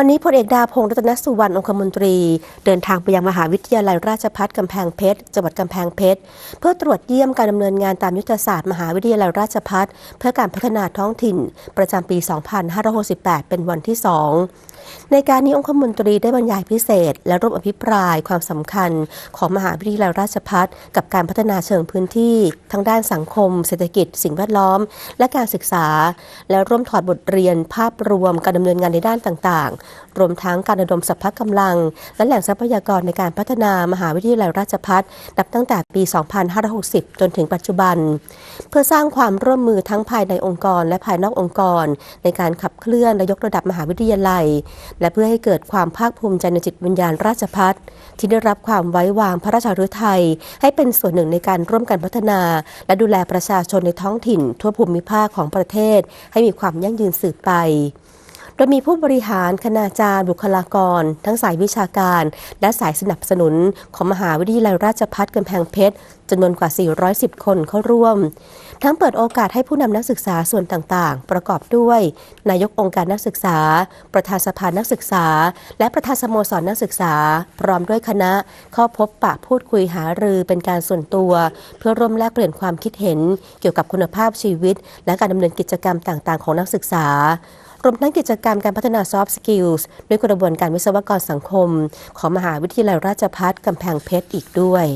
วันนี้พลเอกดาพงศ์รัตนสุวรรณองคมนตรี เดินทางไปยังมหาวิทยาลัยราชภัฏกำแพงเพชรจังหวัดกำแพงเพชรเพื่อตรวจเยี่ยมการดำเนินงานตามยุทธศาสตร์มหาวิทยาลัยราชภัฏเพื่อการพัฒนาท้องถิ่น ประจำปี 2568 เป็นวันที่ 2 ในการนี้องคมนตรีได้บรรยายพิเศษ และร่วมอภิปรายความสำคัญของมหาวิทยาลัยราชภัฏกับการพัฒนาเชิงพื้นที่ทั้งด้านสังคม เศรษฐกิจ สิ่งแวดล้อม และการศึกษา และร่วมถอดบทเรียนภาพรวมการดำเนินงานในด้านต่างๆรวมทั้งการระดมสรรพกำลัง และแหล่งทรัพยากรในการพัฒนามหาวิทยาลัยราชภัฏนับตั้งแต่ปี 2560 จนถึงปัจจุบัน เพื่อสร้างความร่วมมือทั้งภายในองค์กรและภายนอกองค์กร ในการขับเคลื่อนและยกระดับมหาวิทยาลัย และเพื่อให้เกิดความภาคภูมิใจในจิตวิญญาณราชภัฏที่ได้รับความไว้วางพระราชฤทัยให้เป็นส่วนหนึ่งในการร่วมกันพัฒนา และดูแลประชาชนในท้องถิ่น ทั่วภูมิภาคของประเทศ ให้มีความยั่งยืนสืบไป โดยมีผู้บริหารคณาจารย์ บุคลากร ทั้งสายวิชาการ และสายสนับสนุนของมหาวิทยาลัยราชภัฏกำแพงเพชรจำนวนกว่า 410 คนเข้าร่วม ทั้งเปิดโอกาสให้ผู้นำนักศึกษาส่วนต่างๆ ประกอบด้วย นายกองค์การนักศึกษา ประธานสภานักศึกษา และประธานสโมสรนักศึกษา พร้อมด้วยคณะ เข้าพบปะพูดคุยหารือเป็นการส่วนตัว เพื่อร่วมแลกเปลี่ยนความคิดเห็น เกี่ยวกับคุณภาพชีวิต และการดำเนินกิจกรรมต่างๆ ของนักศึกษารวมทั้งกิจกรรมการพัฒนา soft skills ด้วยกระบวนการวิศวกรสังคม ของมหาวิทยาลัยราชภัฏกำแพงเพชรอีกด้วย